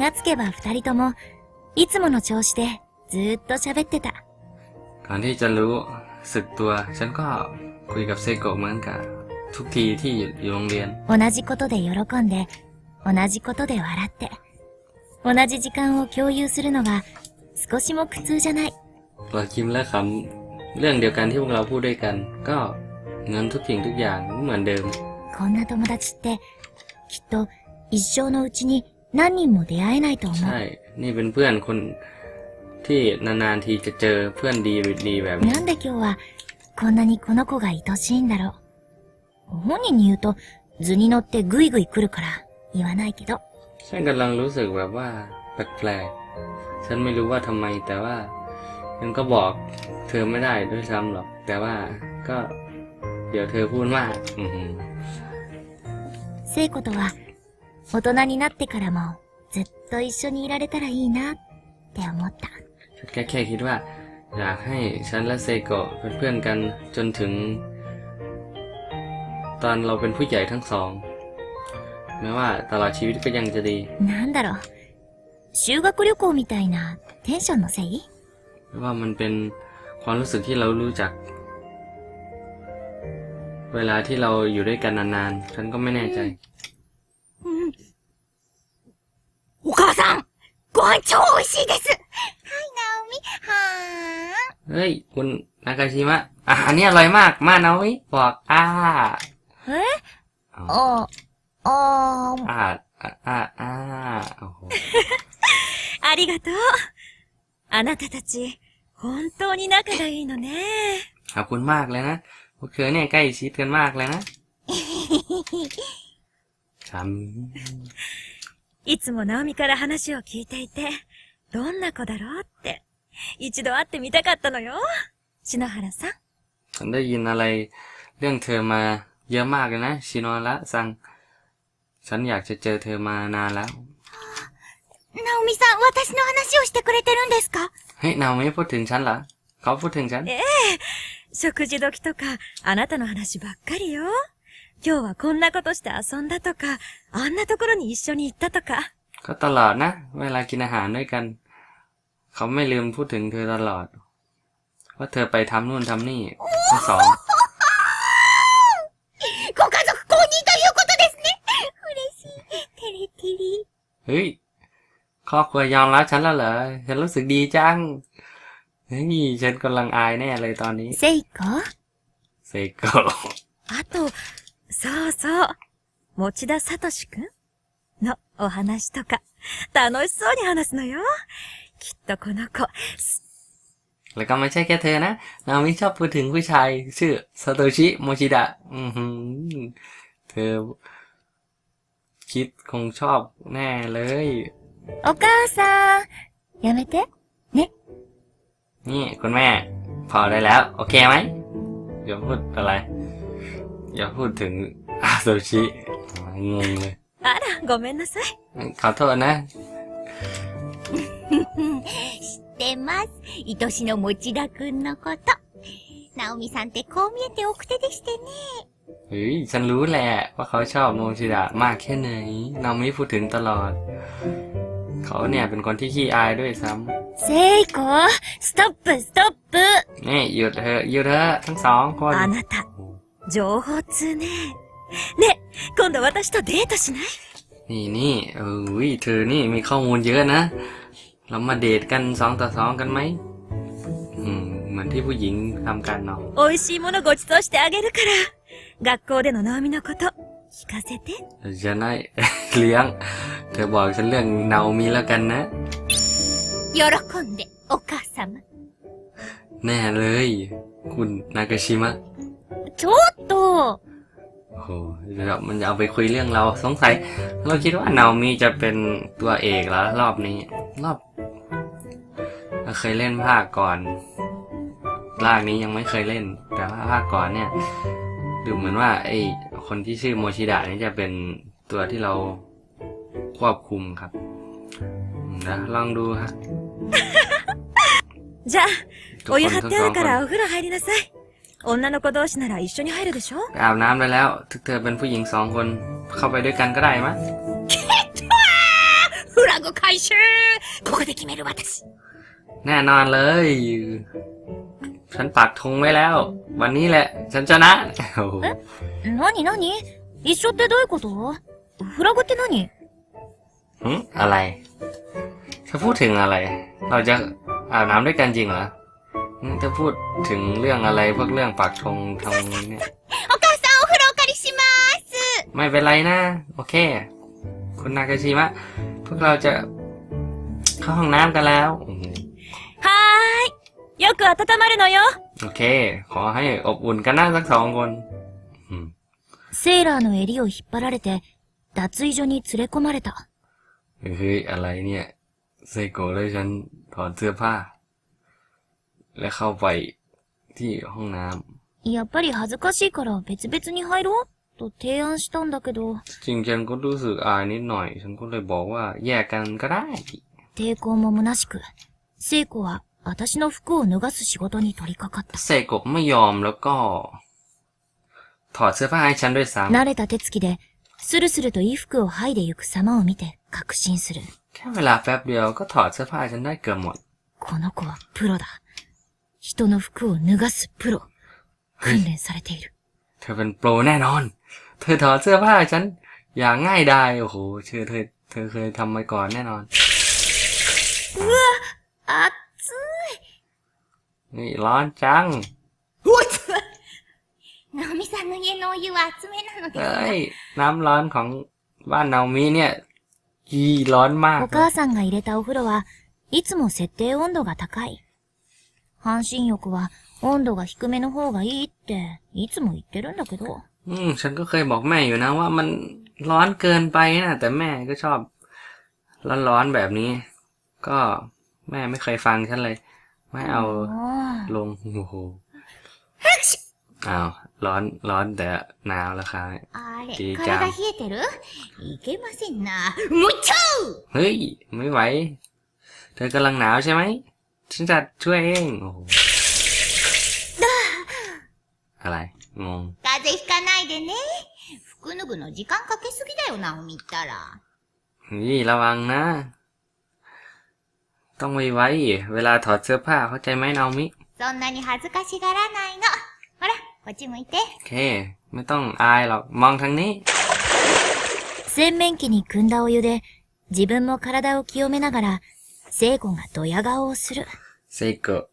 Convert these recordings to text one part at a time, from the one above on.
気がつけば二人とも、いつもの調子でずーっと喋ってた。 ก่อนที่จะรู้สึกตัว ฉันก็คุยกับเซโกะเหมือนกับทุกทีที่อยู่โรงเรียน 同じことで喜んで、同じことで笑って、同じ時間を共有するのが少しも苦痛じゃない。 เราคิมและขำเรื่องเดียวกันที่พวกเราพูดด้วยกัน ก็เงินทุกสิ่งทุกอย่างเหมือนเดิม こんな友達って、きっと一生のうちに 何人も出会えないと思 ใช่ う。 นี่เป็นเพื่อนคนที่นานๆทีจะเจอเพื่อนดีดีแบบนี้ なんで今日はこんなにこの子が愛しいんだろう。本人に言うと図に乗ってグイグイ来るから言わないけど。 ฉันกำลังรู้สึกแบบว่าแปลกๆ ฉันไม่รู้ว่าทำไมแต่ว่า ฉันก็บอกเธอไม่ได้ด้วยซ้ำหรอก แต่ว่าก็เดี๋ยวเธอพูดว่าอือหือ 聖子とは 大人になってからもずっと一緒にいられたらいいなって思った。 ฉันแค่แค่คิดว่า อยากให้ฉันและเซโกะเป็นเพื่อนกันจนถึง ตอนเราเป็นผู้ใหญ่ทั้งสอง แม้ว่าตลอดชีวิตก็ยังจะดี なんだろう。修学旅行みたいなテンションのせい หรือว่ามันเป็นความรู้สึกที่เรารู้จัก เวลาที่เราอยู่ด้วยกันนานๆ ฉันก็ไม่แน่ใจ お母さんご飯超美味しいです เฮ้ย คุณนากาชิมะ อาหารนี่อร่อยมาก มานะวิบอกอ้า え เอา あ、あー、 อ้าอ้าอ้าอ้าโอ้โห ありがとう。あなたたち、本当に仲がいいのね。 ขอบคุณมากเลยนะ พวกเธอเนี่ยใกล้ชิดกันมากเลยนะ ฉัน いつもナオミから話を聞いていて、どんな子だろうって、一度会ってみたかったのよ。篠原さん。 ฉันได้ยินอะไร เรื่องเธอมาเยอะมากเลยนะ ชิโนระซัง ฉันอยากจะเจอเธอมานานแล้ว ナオミさん、私の話をしてくれてるんですか เฮ้ยนาวไม่พูดถึงฉันเหรอ เขาพูดถึงฉัน 食事時とか、あなたの話ばっかりよ。 今日はこんなことして遊んだとか、あんなところに一緒に行ったとか。 ก็ตลอดนะ เวลากินอาหารด้วยกัน เขาไม่ลืมพูดถึงเธอตลอด ว่าเธอไปทำนู่นทำนี่ทั้งสอง ご家族公認ということですね嬉しい。テレテリ。 เฮ้ย ครอบครัวยอมรับฉันแล้วเหรอ ฉันรู้สึกดีจัง เฮ้ย ฉันกำลังอายแน่เลยตอนนี้ セイコ เซโกะ あと、 そうそう。持田聡くんのお話とか、楽しそうに話すのよ。きっとこの子、 แล้วก็ไม่ใช่แค่เธอนะ นามิชอบพูดถึงผู้ชาย ชื่อซาโตชิโมชิดะ อือหือ เธอ คิดคงชอบแน่เลย お母さん。やめて。ね。 นี่คุณแม่ พอได้แล้ว โอเคไหมอย่าพูดอะไร อย่าพูดถึงอาโซชิงงเลย あら、ごめんなさい。 ขอโทษนะ 知ってます。愛しの持田くんのこと。ナオミさんってこう見えて奥手でしてね。 เฮ้ย ฉันรู้แหละ ว่าเขาชอบโมชิดะมากแค่ไหนนามิพูดถึงตลอด เขาเนี่ยเป็นคนที่ขี้อายด้วยซ้ セイコストップストップ ำนี่หยุดเถอะหยุดเถอะทั้งสองคน あなた、 情報通ね。ね、今度私とデートしない นี่นี่เอ้ยเธอนี่มีข้อมูลเยอะนะ เรามาเดทกันสองต่อสองกันไหมอืม เหมือนที่ผู้หญิงทำกันเนาะ 美味しいものごちそうしてあげるから。学校でのナオミのこと、聞かせて。 ฉันให้ เลี้ยง เธอบอกฉันเรื่องนาโอมิแล้วกันนะ 喜んで、お母様。 แน่เลย คุณนากาชิมะ ちょっと โอ้โหเดี๋ยวมันจะเอาไปคุยเรื่องเราสงสัย เราคิดว่านาโอมิจะเป็นตัวเอกแล้วรอบนี้ รอบเราเคยเล่นภาคก่อนภาคนี้ยังไม่เคยเล่น แต่ว่าภาคก่อนเนี่ย ดูเหมือนว่า ไอ้คนที่ชื่อโมชิดะนี่จะเป็นตัวที่เราควบคุมครับอืมนะลองดูฮะ じゃあ、 ทุก お ค 湯 น 張 ทั้ っ ง て ส あ อง る ค か น らお風呂入りなさい。 女の子同士なら一緒に入るでしょ ไปอาบน้ำได้แล้วทุกเธอเป็นผู้หญิงสองคนเข้าไปด้วยกันก็ได้มะ フラ グ回収ここで決める私。 แน่นอนเลย ฉันปักธงไว้แล้ว วันนี้แหละ ฉันชนะโอ้โห なになに一緒ってどういうことフラグって何 หึอะไรเธอพูดถึงอะไร เราจะอาบน้ำด้วยกันจริงเหรอ จะพูดถึงเรื่องอะไรพวกเรื่องปากชงทางนี้เนี่ยโอกาสเอคุโรคาริชิมะไม่เป็นไรนะ โอเค คุณนากาชิมะ พวกเราจะเข้าห้องน้ำกันแล้วฮายยกอัตตมารุโนโยโอเค ขอให้อบอุ่นกันนะสักสองคนセーラーの襟を引っ張られて脱衣所に連れ込まれた。เฮ้ยอะไรเนี่ยเซโกะเลยฉันถอดเสื้อผ้า และเข้าไปที่ห้องน้ำ やっぱり恥ずかしいから別々に入ろうと提案したんだけど、 จริงฉันก็รู้สึกอายนิดหน่อย ฉันก็เลยบอกว่าแยกกันก็ได้ 抵抗も虚しく、聖子は私の服を脱がす仕事に取り掛かっ เซโกะไม่ยอมแล้วก็ ถอดเสื้อผ้าให้ฉันด้วยซ้ た。慣れた手つきで、スルスルと衣服を剥いでゆく様を見て確信する。 ำแค่เวลาแป๊บเดียวก็ถอดเสื้อผ้าให้ฉันได้เกือบหมด この子はプロだ。 人の服を脱がすプロ。訓練されている。 เธอเป็นโปรแน่นอน เธอถอดเสื้อผ้าให้ฉัน อย่างง่ายดายโอ้โหเธอเธอเธอเคยทำมาก่อนแน่นอน あっ นี่ร้อนจัง ナオミさんの家のお湯は熱めなの เอ้ย น้ำร้อนของบ้านนามิเนี่ยยี่ร้อนมาก お母さんが入れたお風呂はいつも設定温度が高い。 半身浴は温度が低めの方がいいっていつも言ってるんだけど。 อืม ฉันก็เคยบอกแม่อยู่นะว่ามันร้อนเกินไปนะแต่แม่ก็ชอบ ร้อนๆแบบนี้ ก็แม่ไม่เคยฟังฉันเลย ไม่เอา あ ลงโอ้โหอ้าวร้อนร้อนแต่หนาวแล้วครับ あれじいちゃん体冷えてるいけませんな。もうちょ เฮ้ย ไม่ไหว เธอกำลังหนาวใช่ไหม ฉันจะช่วยเอง โอ้โหอะไร งง 風邪ひかないでね。服脱ぐの時間かけすぎだよ、ナオミったら。 นี่ระวังนะ ต้องไวไว้ เวลาถอดเสื้อผ้าเข้าใจไหมนามิ そんなに恥ずかしがらないの。ほら、こっち向いて。 โอเค ไม่ต้องอายหรอก มองทางนี้ 洗面器に汲んだお湯で、自分も体を清めながら、 聖子がドヤ顔をする。 เซโกะ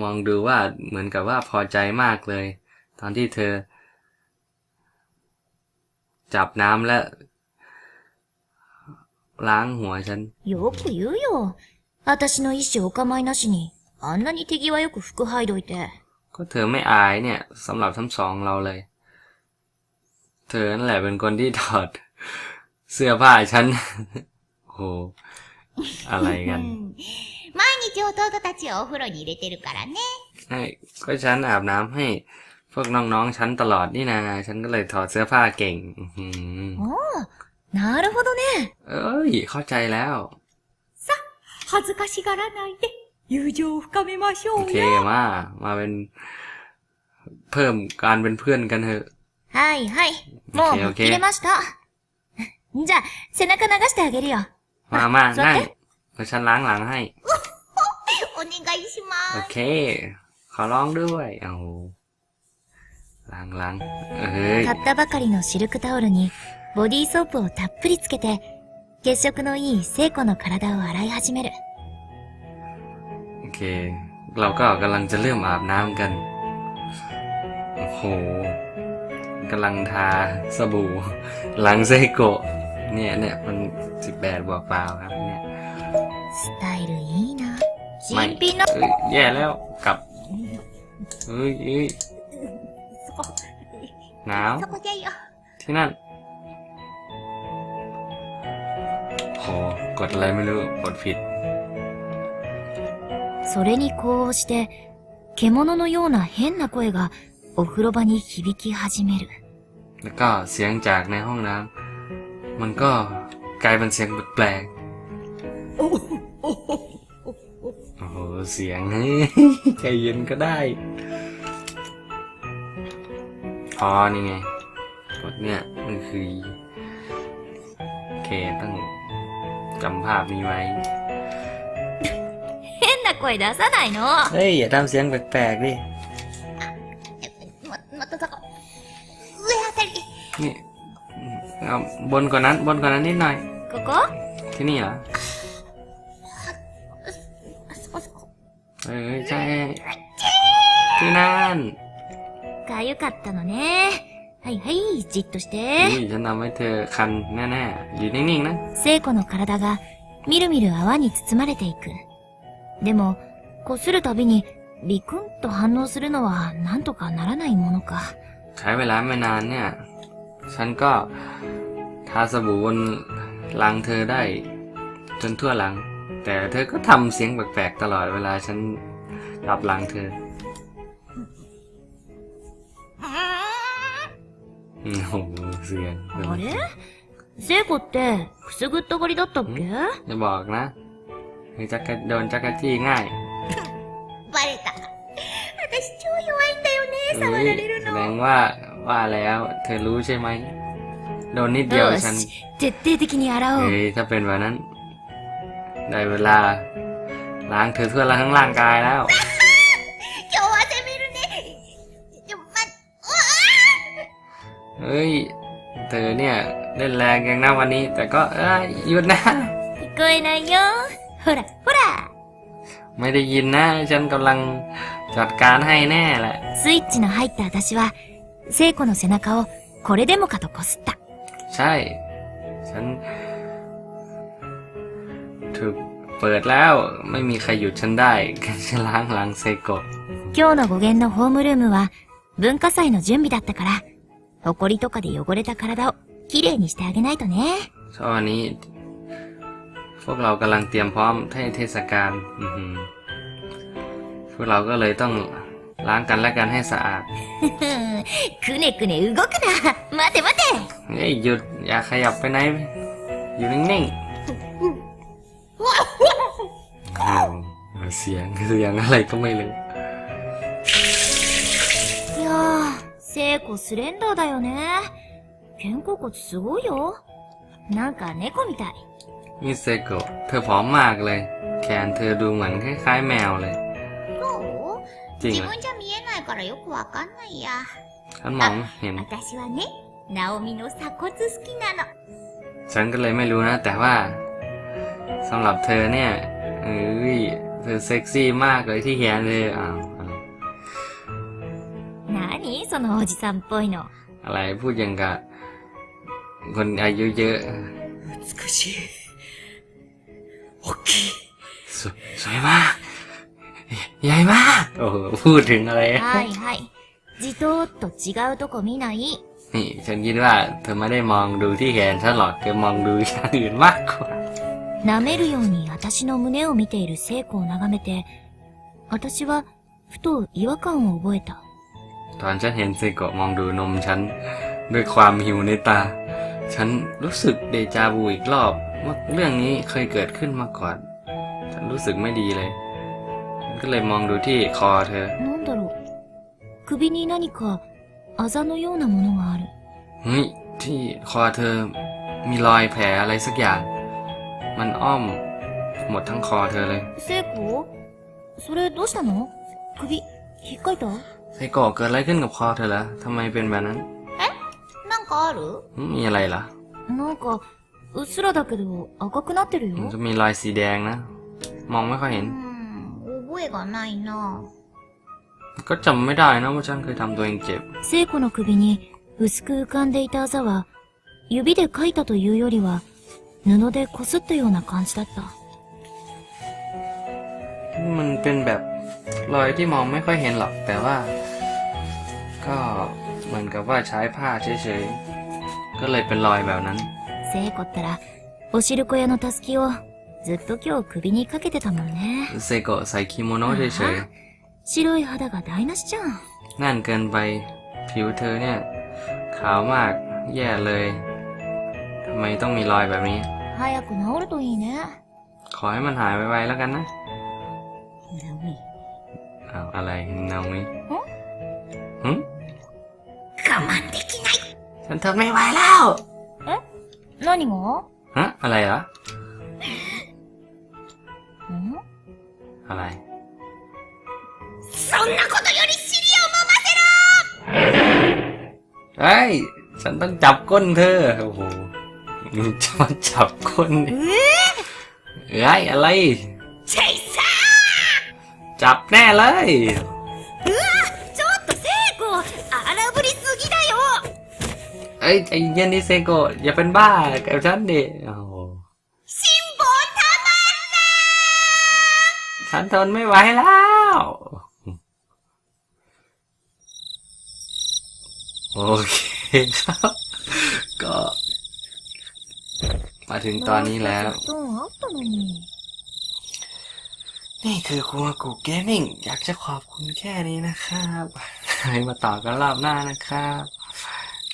มองดูว่าเหมือนกับว่าพอใจมากเลย ตอนที่เธอ จับน้ำและ ล้างหัวฉัน よく言うよ。私の意思お構いなしに、あんなに手際よく服剥いどいて。 ก็เธอไม่อายเนี่ยสำหรับทั้งสองเราเลย เธอนั่นแหละเป็นคนที่ถอด เสื้อผ้าฉัน โอ้โห อะไรกัน 毎日弟たちをお風呂に入れてるからね。 ใช่ก็ฉันอาบน้ำให้ พวกน้องๆฉันตลอดนี่นา ฉันก็เลยถอดเสื้อผ้าเก่ง อื้อหือ おお、なるほどね。 เอ้ย เข้าใจแล้ว 恥ずかしがらないで、友情を深めましょ โอ う เค よ。 มา มาเป็น เพิ่มการเป็นเพื่อนกันเถอะ はいはい。もうオッケーオッケー入れました。じゃあ、背中流してあげるよ。 มามา 座 นั่ง って。 เดี๋ยวฉันล้างหลังให้ お願いしま โอเค ขอร้องด้วยเอาล้างล้างเอ้ย 買ったばかりのシルクタオルに、ボディーソープをたっぷりつけて、血色のいい聖子の体を洗い始める。 โอเค เราก็กำลังจะเริ่มอาบน้ำกัน โอ้โหกำลังทาสบู่ หลังเซโกะ เนี่ยเนี่ยมันสิบแปดบวกเปล่าครับ เนี่ย スタイルいいな。 ไม่ 新品の、 เอ้ยแย่แล้วกลับเอ้ยเอ้ย そこ、 หนาว そこじゃよ。 ที่นั่นโหกดอะไรไม่รู้ กดผิด それに呼応して、獣のような変な声がお風呂場に響き始める。 แล้วก็เสียงจากในห้องน้ำ มันก็กลายเป็นเสียงแปลกๆโอ้โห เสียง ใจเย็นก็ได้อ๋อนี่ไงกดเนี่ยมันคือ โอเคต้อง จำภาพนี้ไว้ 変な声出さないの。 เฮ้ย อย่าทำเสียงแปลกๆดิ เอาบนกว่านั้น บนกว่านั้นนิดหน่อย ここ ที่นี่เหรอ あそこそこ。 เออใช่ ที่นั่น かゆかったのね。はいはい、じっとして。 อุ้ยฉันทำให้เธอคันแน่ๆ อยู่นิ่งๆนะ 聖子の体がみるみる泡に包まれていく。でも、こするたびにビクンと反応するのはなんとかならないものか。 ใช้เวลาไม่นานเนี่ย ฉันก็ทาสบู่บนหลังเธอได้ จนทั่วหลัง แต่เธอก็ทำเสียงแปลกๆตลอดเวลาฉันจับหลังเธออืมโอ้โหเสียง あれ聖子ってくすぐったがりだったっけ จะบอกนะคือจักรโดนจักรจี้ง่าย バレた。私超弱いんだよね、 เฮ้ยแสดงว่า ว่าแล้ว เธอรู้ใช่ไหม โดนนิดเดียว よ ฉัน し、徹底的に洗おう。 เฮ้ยถ้าเป็นแบบนั้น ได้เวลา ล้างเธอทั่วทั้งร่างกายแล้ว 今日は攻めるね。ちょ、ま、 เฮ้ย เธอเนี่ย เล่นแรงอย่างนะวันนี้ แต่ก็เอ้ยหยุดนะ 聞こえないよ。ほら、ほら。 ไม่ได้ยินนะ ฉันกำลังจัดการให้แน่แหละ スイッチの入った私は、 聖子の背中をこれでもかとこすった。 ใช่ ฉัน ถูกเปิดแล้ว ไม่มีใครหยุดฉันได้ ฉันล้างหลังเซโกะ 今日の語源のホームルームは文化祭の準備だったから、埃とかで汚れた体をきれいにしてあげないとね。 เพราะวันนี้ พวกเรากำลังเตรียมพร้อมให้เทศกาลอือหือพวกเราก็เลยต้อง ล้างกันและกันให้สะอาด くねくね動くな待て待て เฮ้ยหยุด อย่าขยับไปไหน อยู่นิ่งๆอ้าวเสียงเสียงอะไรก็ไม่รู้ いやー、聖子スレンダーだよね。肩甲骨すごいよ。なんか猫みたい。 มิเซโกะเธอผอมมากเลย แขนเธอดูเหมือนคล้ายๆแมวเลย そう จริง 自 เหรอ 分じゃ見えないからよくわかんないや。 ฉันมองไม่เห็น 私はね、ナオミの鎖骨好きなの。 ฉันก็เลยไม่รู้นะ แต่ว่าสำหรับเธอเนี่ยเอ้ยเธอเซ็กซี่มากเลยที่แขนเธออ้าวอะไร 何そのおじさんっぽいの。 อะไรพูดอย่างกับคนอายุเยอะ 美しい。大きい。สวยสวยมาก ใหญ่มาก โอ้โหพูดถึงอะไร はいはい。じとーっと違うとこ見ない。 นี่ ฉันคิดว่า เธอไม่ได้มองดูที่แขนฉันหรอกเธอมองดูอย่างอื่นมากกว่า 舐めるように私の胸を見ている聖子を眺めて、私はふと違和感を覚えた。 ตอนฉันเห็นเซโกะมองดูนมฉัน ด้วยความหิวในตา ฉันรู้สึกเดจาวูอีกรอบว่าเรื่องนี้เคยเกิดขึ้นมาก่อน ฉันรู้สึกไม่ดีเลยฉัน ก็เลยมองดูที่คอเธอ なんだろう。首に何かあざのようなものがある。 เฮ้ย ที่คอเธอมีรอยแผลอะไรสักอย่าง มันอ้อม หมดทั้งคอเธอเลย 聖子それどうしたの首、引っかいた เซโกะเกิดอะไรขึ้นกับคอเธอละทำไมเป็นแบบนั้น なんかある หึมีอะไรล่ะ なんか、うっすらだけど赤くなってる มัน よ。 จะมีรอยสีแดงนะ มองไม่ค่อยเห็น ん、 覚えがないな ก็จำไม่ได้นะว่าฉันเคยทำตัวเองเจ็บ 聖子の首に薄く浮かんでいたあざは、指で描いたというよりは、布でこすったような感じだった。 มันเป็นแบบรอยที่มองไม่ค่อยเห็นหรอก แต่ว่า ก็เหมือนกับว่าใช้ผ้าเฉยๆ ก็เลยเป็นรอยแบบนั้น 聖子ったら、おしるこ屋のたすきを ずっと今日首にかけてたもんね。 เซโกะใส่คิโมโนะเฉย 白い肌が台無しじゃん。 ๆ นั่นเกินไป ผิวเธอเนี่ย ขาวมาก แย่เลยทำไมต้องมีรอยแบบนี้ 早く治るといいね。 ขอให้มันหายไวๆแล้วกันนะ ナオミ。 อ้าวอะไรนามิหึ 我慢できない。 ฉันทนไม่ไหวแล้ว 何が ฮะ อะไรเหรอ ん อะไร そんなことより尻を揉ま เฮ้ย ฉันต้องจับก้นเธอ โอ้โหมึงจะมาจับก้นนี่เอ้ยอะไร チェイサ จับแน่เลย ーちょっと聖子荒ぶりすぎだよ เอ้ยใจเย็นดิเซโกะอย่าเป็นบ้ากับฉันดิโอ้โห ฉันทนไม่ไหวแล้ว โอเคครับ ก็ มาถึงตอนนี้แล้ว นี่คือครัวกูเกมมิ่ง อยากจะขอบคุณแค่นี้นะครับให้มาต่อกันรอบหน้านะครับ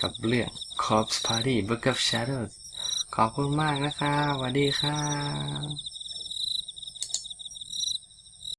กับเรื่อง Corpse Party Book of Shadows ขอบคุณมากนะครับสวัสดีครับ